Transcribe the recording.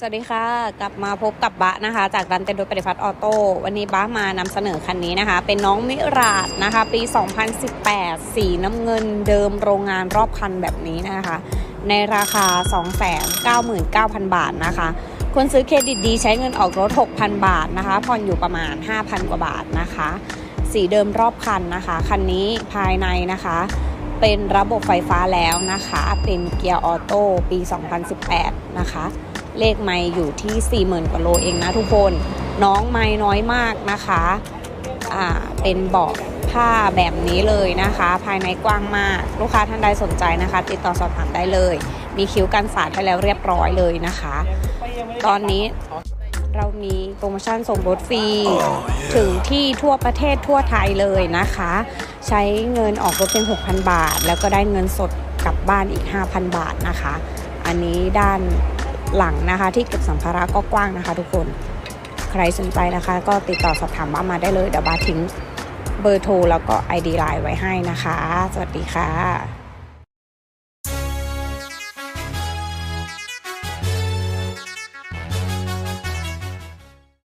สวัสดีค่ะ กลับมาพบกับบะนะคะ จากรันเต็นโดยปฏิพัฒน์ออโต้วันนี้บ้ามานำเสนอคันนี้นะคะ เป็นน้องมิราดนะคะ ปี 2018 สีน้ำเงินเดิมโรงงานรอบคันแบบนี้นะคะ ในราคา 299,000 บาทนะคะ คนซื้อเครดิตดีใช้เงินออกรถ 6,000 บาทนะคะ ผ่อนอยู่ประมาณ 5,000 กว่าบาทนะคะ สีเดิมรอบคันนะคะ คันนี้ภายในนะคะเป็นระบบไฟฟ้าแล้วนะคะ เป็นเกียร์ออโต้ปี 2018 นะคะ เลขไม่อยู่ที่ 40,000 กว่าโลเองนะทุกคน น้องไม่น้อยมากนะคะ อ่า เป็นเบาะผ้าแบบนี้เลยนะคะ ภายในกว้างมาก ลูกค้าท่านใดสนใจนะคะ ติดต่อสอบถามได้เลย มีคิ้วกันสาดให้แล้วเรียบร้อยเลยนะคะ ตอนนี้เรามีโปรโมชั่นส่งรถฟรี ถึงที่ทั่วประเทศทั่วไทยเลยนะคะ ใช้เงินออกรถเพียง6,000 บาท แล้วก็ได้เงินสดกลับบ้านอีก 5,000 บาทนะคะ อันนี้ด้าน หลังนะคะที่เก็บสัมภาระก็กว้างนะคะ ทุกคน ใครสนใจนะคะ ก็ติดต่อสอบถามบ้านมาได้เลยเดี๋ยวบาทิ้งเบอร์โทรแล้วก็ ID ไลน์ไว้ให้นะคะ สวัสดีค่ะ